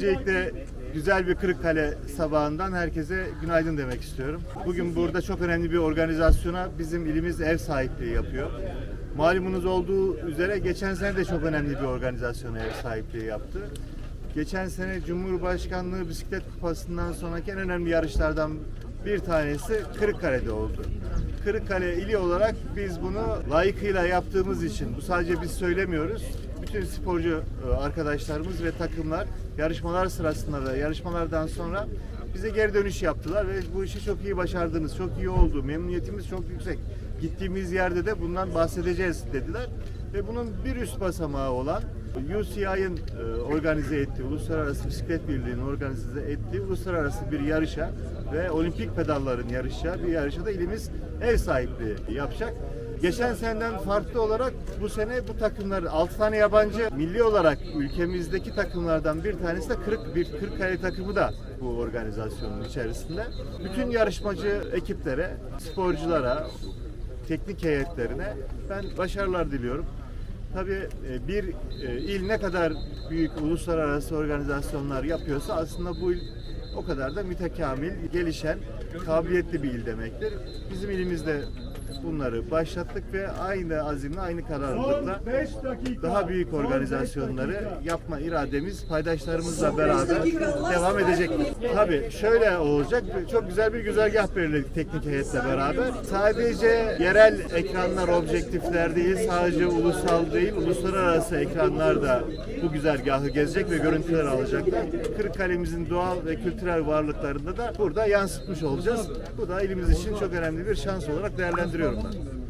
Öncelikle güzel bir Kırıkkale sabahından herkese günaydın demek istiyorum. Bugün burada çok önemli bir organizasyona bizim ilimiz ev sahipliği yapıyor. Malumunuz olduğu üzere geçen sene de çok önemli bir organizasyona ev sahipliği yaptı. Geçen sene Cumhurbaşkanlığı Bisiklet Kupası'ndan sonraki en önemli yarışlardan bir tanesi Kırıkkale'de oldu. Kırıkkale ili olarak biz bunu layıkıyla yaptığımız için, bu sadece biz söylemiyoruz. Bütün sporcu e, arkadaşlarımız ve takımlar yarışmalar sırasında ve yarışmalardan sonra bize geri dönüş yaptılar ve bu işi çok iyi başardınız, çok iyi oldu, memnuniyetimiz çok yüksek. Gittiğimiz yerde de bundan bahsedeceğiz dediler ve bunun bir üst basamağı olan UCI'nin e, organize ettiği, Uluslararası Bisiklet Birliği'nin organize ettiği uluslararası bir yarışa ve olimpik pedalların yarışacağı bir yarışa da ilimiz ev sahipliği yapacak. Geçen seneden farklı olarak bu sene bu takımlar 6 tane yabancı milli olarak ülkemizdeki takımlardan bir tanesi de Kırık bir Kırıkkale takımı da bu organizasyonun içerisinde. Bütün yarışmacı ekiplere, sporculara, teknik heyetlerine ben başarılar diliyorum. Tabii e, bir e, il ne kadar büyük uluslararası organizasyonlar yapıyorsa aslında bu il o kadar da mütekamil, gelişen, kabiliyetli bir il demektir. Bizim ilimizde bunları başlattık ve aynı azimle, aynı kararlılıkla daha büyük organizasyonları yapma irademiz paydaşlarımızla beraber devam edecektir. Tabii şöyle olacak, çok güzel bir güzergah belirledik teknik heyetle beraber. Sadece yerel ekranlar, objektifler değil, sadece ulusal değil, uluslararası ekranlar da bu güzergahı gezecek ve görüntüler alacaklar. Kırıkkale'mizin doğal ve kültürel varlıklarında da burada yansıtmış olacağız. Bu da elimiz için çok önemli bir şans olarak Bilmiyorum ben.